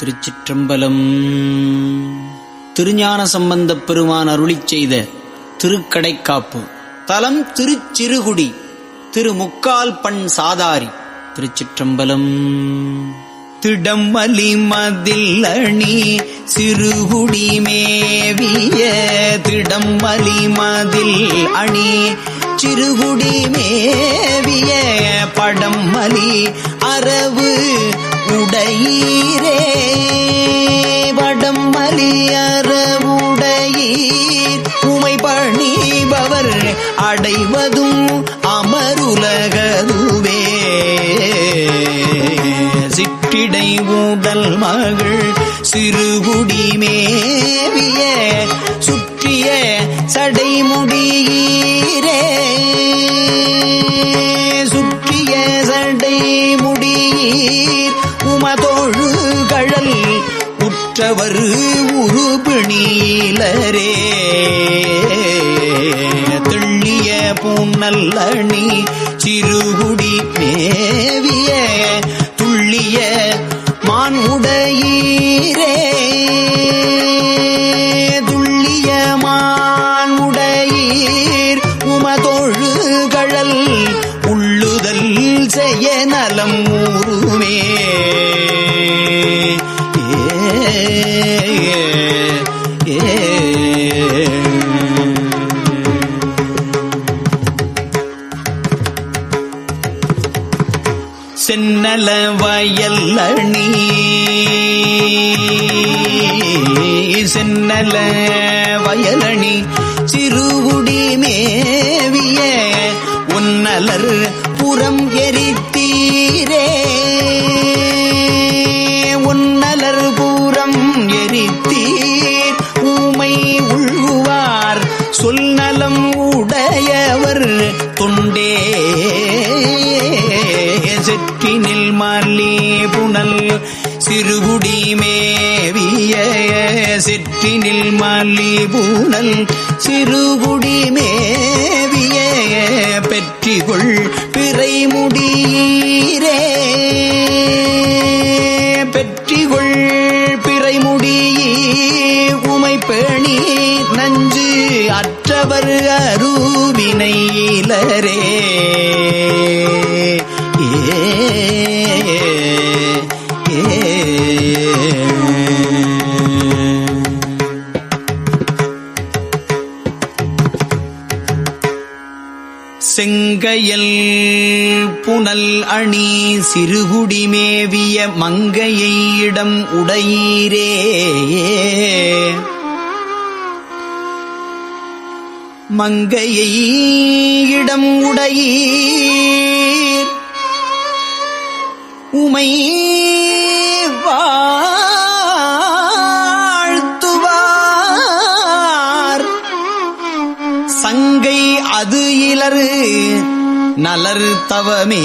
திருச்சிற்றம்பலம். திருஞான சம்பந்தப் பெருமான் அருளி செய்த திருக்கடைக்காப்பு. தலம் திருச்சிறுகுடி திரு முக்கால் பண் சாதாரி திருச்சிற்றம்பலம். திடம் மதில் அணி சிறுகுடி மேவிய திடம் மதில் அணி சிறுகுடி மேவிய படம் மலி அரவு உடையீரே வடம் மலியறவுடையீர் உமை பணிபவர் அடைவதும் அமருலகதுவே. சிற்றிடை ஊடல் மகள் சிறுகுடி மேவிய சுற்றிய சடைமுடியீரே. சுற்றிய சடைமுடியீர். உமதொழு கழல் உற்றவர் உருபிணியிலரே. தெள்ளிய பூநல்லணி சிறுகுடி மேவிய துள்ளிய மான் உடையீரே சென்னல வயல் அணி சென்னல வயலணி சிறுகுடி மேவிய உன்னலர் புறம் எரித்தீரே. உன்னலர் புறம் எரித்தீர். ஊமை உள்வார் சொல்நலம் உடையவர் தொண்டே. சிறுகுடிமேவிய சிற்றினில் செற்றினில் மல்லி புனல் சிறுகுடி மேவிய பெற்றிகொள் பிறைமுடியீரே. பெற்றிகொள் பிறைமுடியீர் உமை பேணி நஞ்சு அற்றவர் அருவினையிலரே செங்கையல் புனல் அணி சிறுகுடி மேவிய மங்கையை இடம் உடையீரே. மங்கையை இடம் உடையீர். உமை நலர் தவமே.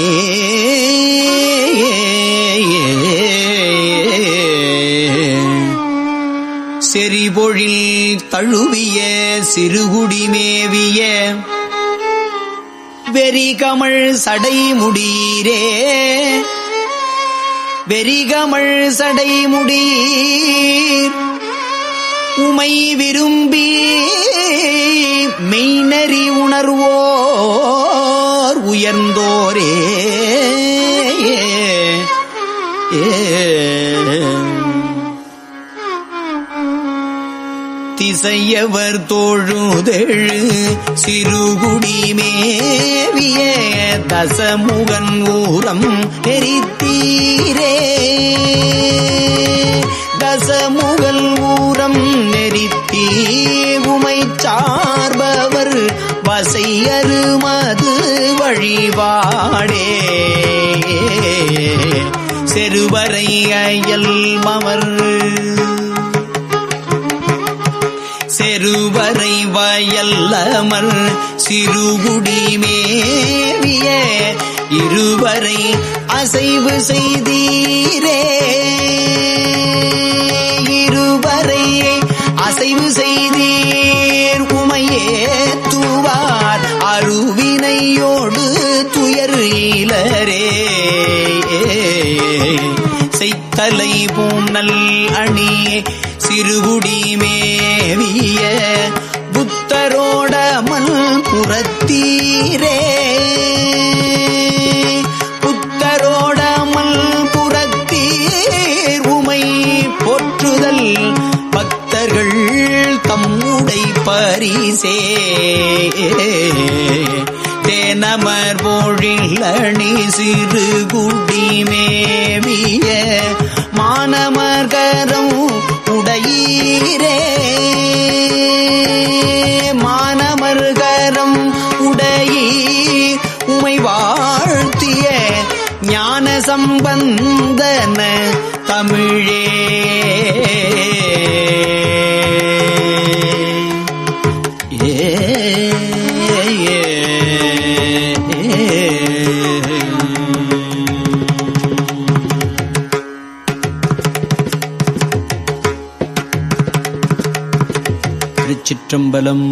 செறிபொழில் தழுவிய சிறுகுடிமேவிய வெறிகமள் சடைமுடீரே வெறிகமள் சடைமுடீர் உமை விரும்பி திசையவர் தோழுதெழு. சிறுகுடி மேவிய தசமுகன் ஊரம் நெறித்தீரே. தசமுகன் ஊரம் நெறித்தீகுமை சார்பவர் வசையருமது வழிபாடே. செருவரை அயல் மவர் பெருவரை வயல்லமர் சிறுகுடி மேவிய இருவரை அசைவு செய்தீரே. இருவரை அசைவு செய்தீர் உமையே தூவார் அருவினையோடு துயர் இலரே. செய்த தலை பூநல் அணி சிறுகுடி மேவிய புத்தரோடமல் புறத்தீரே புத்தரோடமல் புறத்தீர் உமை போற்றுதல் பக்தர்கள் தம்முடை பரிசே. தேனமர் போழில் அணி சிறு குடிமேவிய நீரே திருச்சிற்றம்பலம்